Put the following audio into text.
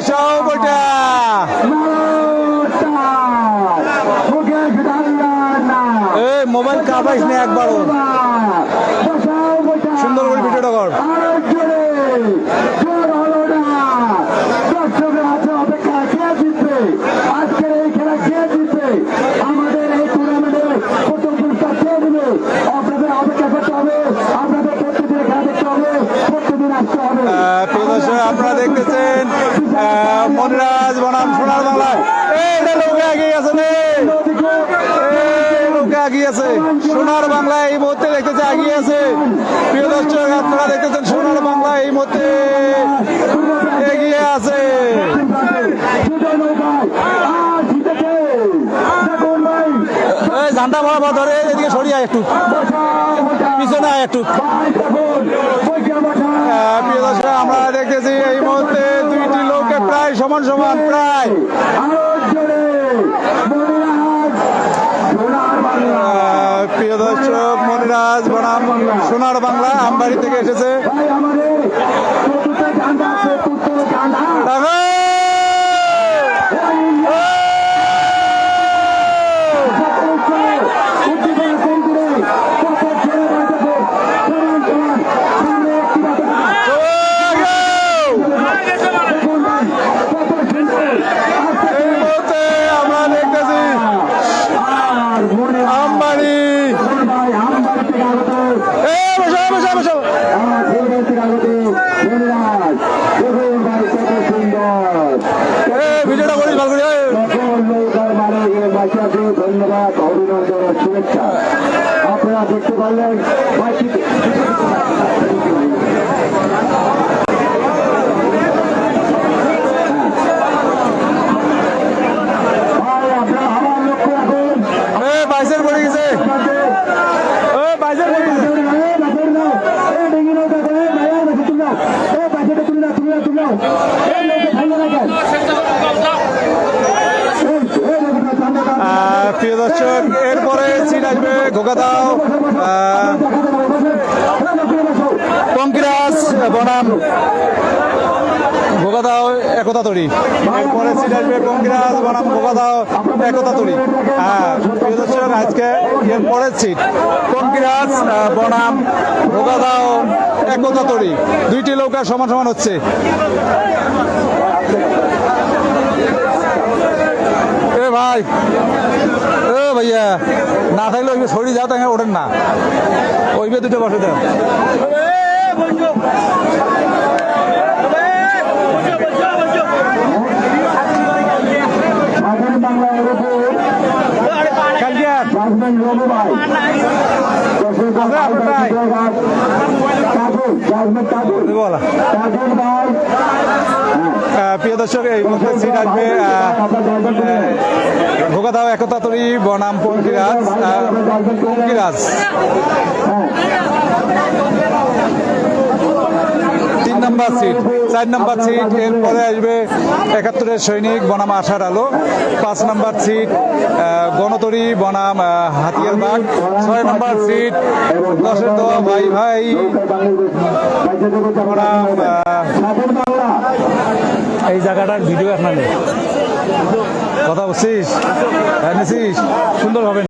বসাও বইটা এই মোবাইল কাবাইস না একবারও। সুন্দর করে ভিডিওটা কর। আপনারা দেখতেছেন মনিরাজ বনাম সোনার এই এটা লোকে লোকে এগিয়ে আছে। সোনার বাংলা এই মুহূর্তে দেখতেছে এগিয়ে আছে। প্রিয় দর্শক, আপনারা দেখতেছেন সোনার বাংলা এই মুহূর্তে এগিয়ে আছে। ঝান্ডা বরাবর ধরে, এদিকে সরিয়ে একটু। পিছনে একটু। প্রিয় দর্শক সমান সমান প্রায়। প্রিয় দর্শক মনিরাজ বনাম সোনার বাংলা আমবাড়ি থেকে এসেছে ভাই আমাদের চতুর্থ ঝান্ডা আছে উত্তর ঝান্ডা টাকা! উদ্দীপনা কেন্দ্রে কত ছেড়ে বাঁচাবে সমান সমান সামনে একটি বাঁচাবে দেখুন ভাই কত সুন্দর আজকে এই মুহূর্তে আমরা দেখতেছি আর মনে আমবাড়ি দেখুন ভাই আমবাড়ি থেকে আগত এ বসো বসো বসো আমার ফুলবাড়ি থেকে আগত মনিরাজ দেখুন ভাই কত সুন্দর এ ভিডিওটা করিস ভালো করে ধন্যবাদ অভিনন্দন শুভেচ্ছা। আপনারা দেখতে পারলেন প্রিয় দর্শক, এরপরে সিট আসবে ঘোকাদাও পঙ্কিরাজ, বনাম ভোগাদাও একতা তরি। এরপরে সিট আসবে পঙ্কিরাজ, বনাম ভোগাদাও একতা তরি। হ্যাঁ প্রিয় দর্শক, আজকে এর পরের সিট, পঙ্কিরাজ বনাম ভোগাদাও একতা তরি। দুইটি নৌকা সমান সমান হচ্ছে। ভাই না থাকলে ওই সরি যাও তাই ওঠেন না। ওইবে দুটো বসে দেন আহ, প্রিয় দর্শক এই মুহূর্তে সিট আসবে ঘোকাধাও একতা তরি বনাম পঙ্কিরাজ পঙ্কিরাজ। নম্বর সিট চার নম্বর সিট এরপরে আসবে একাত্তরের সৈনিক বনাম আশার আলো। পাঁচ নম্বর সিট গণতরী বনাম আহ, হাতিয়ার বাগ ছয় নম্বর সিট দশের দোয়া ভাই ভাই। বনাম এই জায়গাটার ভিডিও আপনার কথা বলছিস? হ্যাঁ নিছিস? সুন্দর হবে।